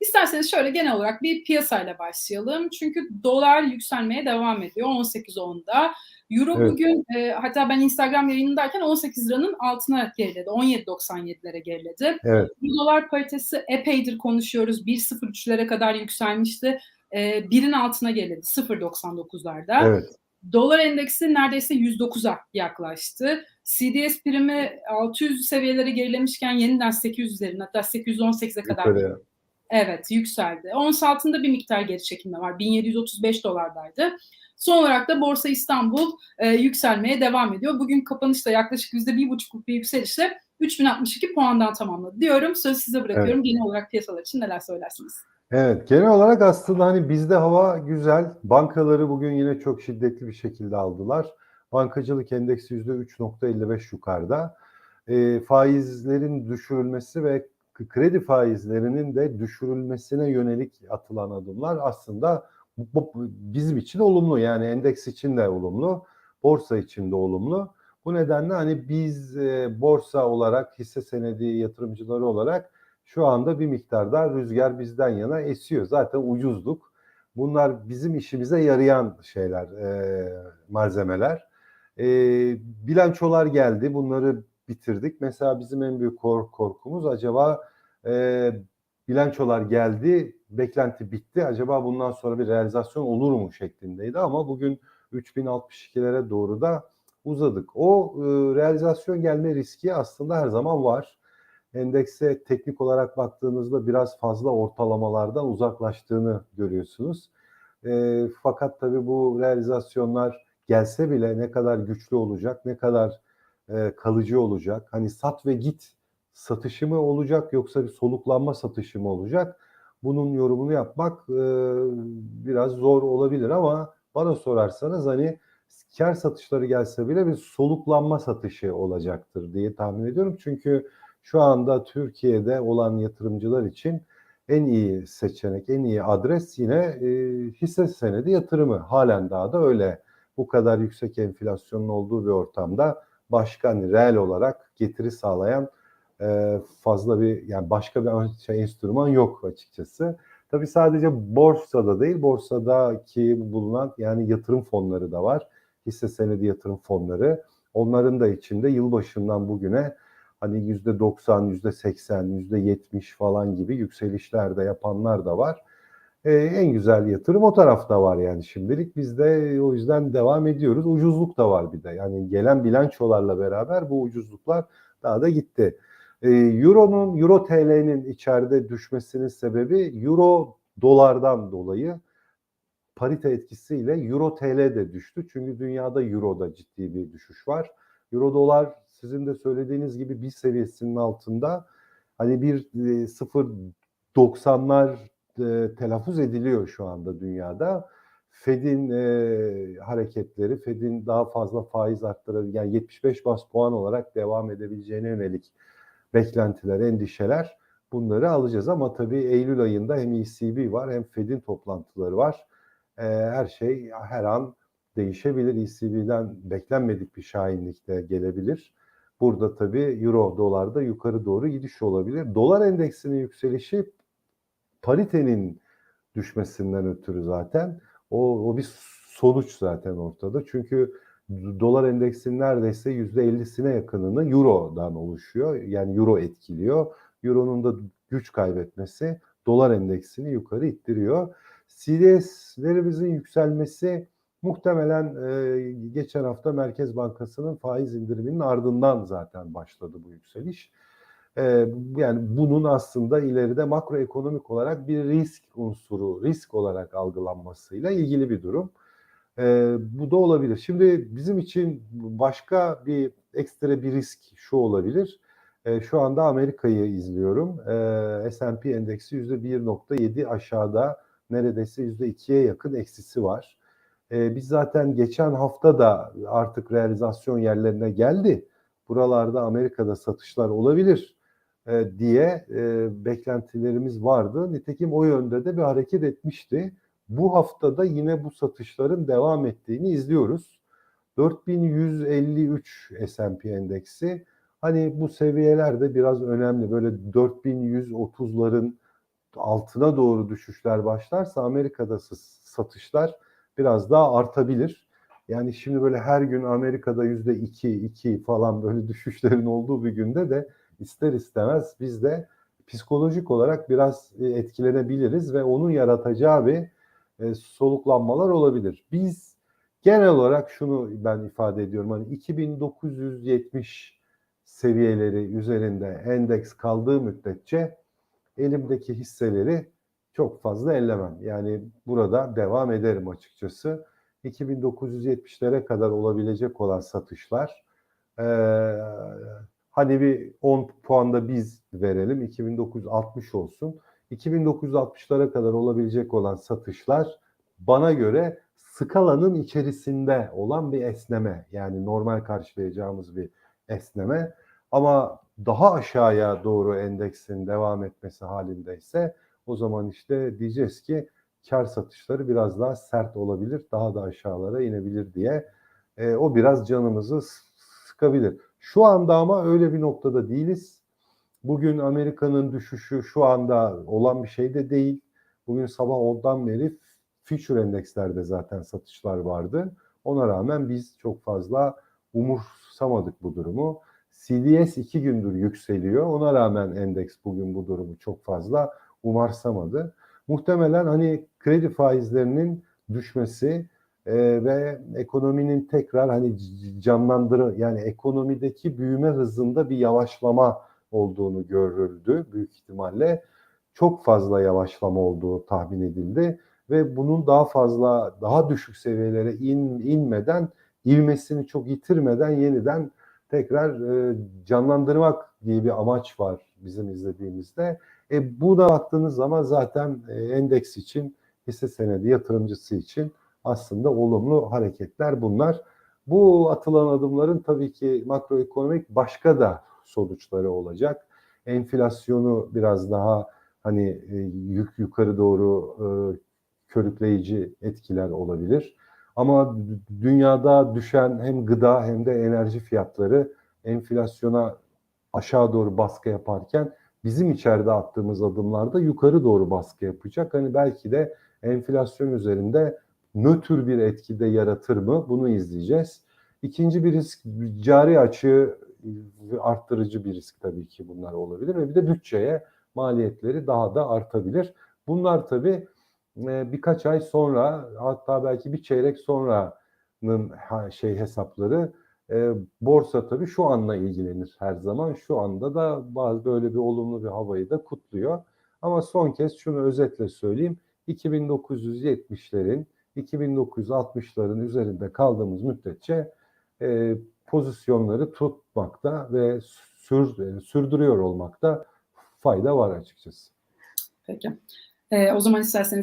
İsterseniz şöyle genel olarak bir piyasayla başlayalım. Çünkü dolar yükselmeye devam ediyor 18.10'da. Euro Evet. bugün e, hatta ben Instagram yayınındayken 18 liranın altına geriledi. 17.97'lere geriledi. Evet. Dolar paritesi epeydir konuşuyoruz. 1.03'lere kadar yükselmişti. E, birin altına geriledi 0.99'larda. Evet. Dolar endeksi neredeyse 109'a yaklaştı. CDS primi 600 seviyelere gerilemişken yeniden 800 üzerine hatta 818'e kadar. Evet yükseldi. Ons altında bir miktar geri çekilme var. 1735 dolardaydı. Son olarak da Borsa İstanbul e, yükselmeye devam ediyor. Bugün kapanışta yaklaşık %1,5'luk bir yükselişle 3062 puandan tamamladı diyorum. Sözü size bırakıyorum. Genel olarak piyasalar için neler söylersiniz? Evet, genel olarak aslında hani bizde hava güzel. Bankaları bugün yine çok şiddetli bir şekilde aldılar. Bankacılık endeksi %3.55 yukarıda. E, faizlerin düşürülmesi ve kredi faizlerinin de düşürülmesine yönelik atılan adımlar aslında bizim için olumlu. Yani endeks için de olumlu, borsa için de olumlu. Bu nedenle hani biz e, borsa olarak, hisse senedi yatırımcıları olarak şu anda bir miktarda rüzgar bizden yana esiyor. Zaten ucuzluk. Bunlar bizim işimize yarayan şeyler, e, malzemeler. E, bilançolar geldi. Bunları bitirdik. Mesela bizim en büyük kork- korkumuz acaba e, bilançolar geldi, beklenti bitti. Acaba bundan sonra bir realizasyon olur mu şeklindeydi ama bugün 3062'lere doğru da uzadık. O e, realizasyon gelme riski aslında her zaman var endekse teknik olarak baktığınızda biraz fazla ortalamalardan uzaklaştığını görüyorsunuz. E, fakat tabii bu realizasyonlar gelse bile ne kadar güçlü olacak, ne kadar e, kalıcı olacak? Hani sat ve git satışı mı olacak yoksa bir soluklanma satışı mı olacak? Bunun yorumunu yapmak e, biraz zor olabilir ama bana sorarsanız hani kar satışları gelse bile bir soluklanma satışı olacaktır diye tahmin ediyorum. Çünkü şu anda Türkiye'de olan yatırımcılar için en iyi seçenek, en iyi adres yine e, hisse senedi yatırımı. Halen daha da öyle. Bu kadar yüksek enflasyonun olduğu bir ortamda başka hani reel olarak getiri sağlayan e, fazla bir yani başka bir şey, enstrüman yok açıkçası. Tabii sadece borsada değil, borsadaki bulunan yani yatırım fonları da var. Hisse senedi yatırım fonları. Onların da içinde yılbaşından bugüne hani yüzde 90, yüzde 80, yüzde 70 falan gibi yükselişler de yapanlar da var. Ee, en güzel yatırım o tarafta var yani şimdilik. Biz de o yüzden devam ediyoruz. Ucuzluk da var bir de. Yani gelen bilançolarla beraber bu ucuzluklar daha da gitti. Ee, Euro'nun, Euro TL'nin içeride düşmesinin sebebi Euro dolardan dolayı parite etkisiyle Euro TL de düştü. Çünkü dünyada Euro'da ciddi bir düşüş var. Euro dolar sizin de söylediğiniz gibi bir seviyesinin altında hani bir e, 0.90'lar e, telaffuz ediliyor şu anda dünyada. Fed'in e, hareketleri, Fed'in daha fazla faiz arttırabileceği, yani 75 bas puan olarak devam edebileceğine yönelik beklentiler, endişeler bunları alacağız. Ama tabii Eylül ayında hem ECB var hem Fed'in toplantıları var. E, her şey her an değişebilir. ECB'den beklenmedik bir şahinlik de gelebilir. Burada tabii euro dolarda yukarı doğru gidiş olabilir. Dolar endeksinin yükselişi paritenin düşmesinden ötürü zaten. O, o bir sonuç zaten ortada. Çünkü dolar endeksinin neredeyse %50'sine yakınını eurodan oluşuyor. Yani euro etkiliyor. Euro'nun da güç kaybetmesi dolar endeksini yukarı ittiriyor. CDS'lerimizin yükselmesi muhtemelen e, geçen hafta Merkez Bankası'nın faiz indiriminin ardından zaten başladı bu yükseliş. E, yani bunun aslında ileride makroekonomik olarak bir risk unsuru, risk olarak algılanmasıyla ilgili bir durum. E, bu da olabilir. Şimdi bizim için başka bir ekstra bir risk şu olabilir. E, şu anda Amerika'yı izliyorum. E, S&P endeksi %1.7 aşağıda neredeyse %2'ye yakın eksisi var. E, biz zaten geçen hafta da artık realizasyon yerlerine geldi. Buralarda Amerika'da satışlar olabilir e, diye e, beklentilerimiz vardı. Nitekim o yönde de bir hareket etmişti. Bu haftada yine bu satışların devam ettiğini izliyoruz. 4153 S&P endeksi. Hani bu seviyeler de biraz önemli. Böyle 4130'ların altına doğru düşüşler başlarsa Amerika'da satışlar biraz daha artabilir. Yani şimdi böyle her gün Amerika'da yüzde iki, iki falan böyle düşüşlerin olduğu bir günde de ister istemez biz de psikolojik olarak biraz e, etkilenebiliriz ve onun yaratacağı bir e, soluklanmalar olabilir. Biz genel olarak şunu ben ifade ediyorum. Hani 2970 seviyeleri üzerinde endeks kaldığı müddetçe elimdeki hisseleri çok fazla ellemem. Yani burada devam ederim açıkçası. 2970'lere kadar olabilecek olan satışlar hani bir 10 puanda biz verelim 2960 olsun. 2960'lara kadar olabilecek olan satışlar bana göre skalanın içerisinde olan bir esneme. Yani normal karşılayacağımız bir esneme. Ama daha aşağıya doğru endeksin devam etmesi halindeyse o zaman işte diyeceğiz ki kar satışları biraz daha sert olabilir, daha da aşağılara inebilir diye e, o biraz canımızı sıkabilir. Şu anda ama öyle bir noktada değiliz. Bugün Amerika'nın düşüşü şu anda olan bir şey de değil. Bugün sabah ondan beri future endekslerde zaten satışlar vardı. Ona rağmen biz çok fazla umursamadık bu durumu. CDS iki gündür yükseliyor. Ona rağmen endeks bugün bu durumu çok fazla umarsamadı. Muhtemelen hani kredi faizlerinin düşmesi e, ve ekonominin tekrar hani canlandırı yani ekonomideki büyüme hızında bir yavaşlama olduğunu görüldü büyük ihtimalle. Çok fazla yavaşlama olduğu tahmin edildi ve bunun daha fazla daha düşük seviyelere in, inmeden ivmesini çok yitirmeden yeniden tekrar e, canlandırmak diye bir amaç var bizim izlediğimizde. E, buna baktığınız zaman zaten e, endeks için hisse senedi yatırımcısı için aslında olumlu hareketler bunlar. Bu atılan adımların tabii ki makroekonomik başka da sonuçları olacak. Enflasyonu biraz daha hani e, yük yukarı doğru e, körükleyici etkiler olabilir. Ama dünyada düşen hem gıda hem de enerji fiyatları enflasyona aşağı doğru baskı yaparken bizim içeride attığımız adımlarda yukarı doğru baskı yapacak. Hani belki de enflasyon üzerinde nötr bir etkide yaratır mı? Bunu izleyeceğiz. İkinci bir risk cari açığı arttırıcı bir risk tabii ki bunlar olabilir ve bir de bütçeye maliyetleri daha da artabilir. Bunlar tabii e, birkaç ay sonra hatta belki bir çeyrek sonranın şey hesapları e, borsa tabii şu anla ilgilenir her zaman. Şu anda da bazı böyle bir olumlu bir havayı da kutluyor. Ama son kez şunu özetle söyleyeyim. 2970'lerin 2960'ların üzerinde kaldığımız müddetçe e, pozisyonları tutmakta ve sür, sürdürüyor olmakta fayda var açıkçası. Peki. Ee, o zaman isterseniz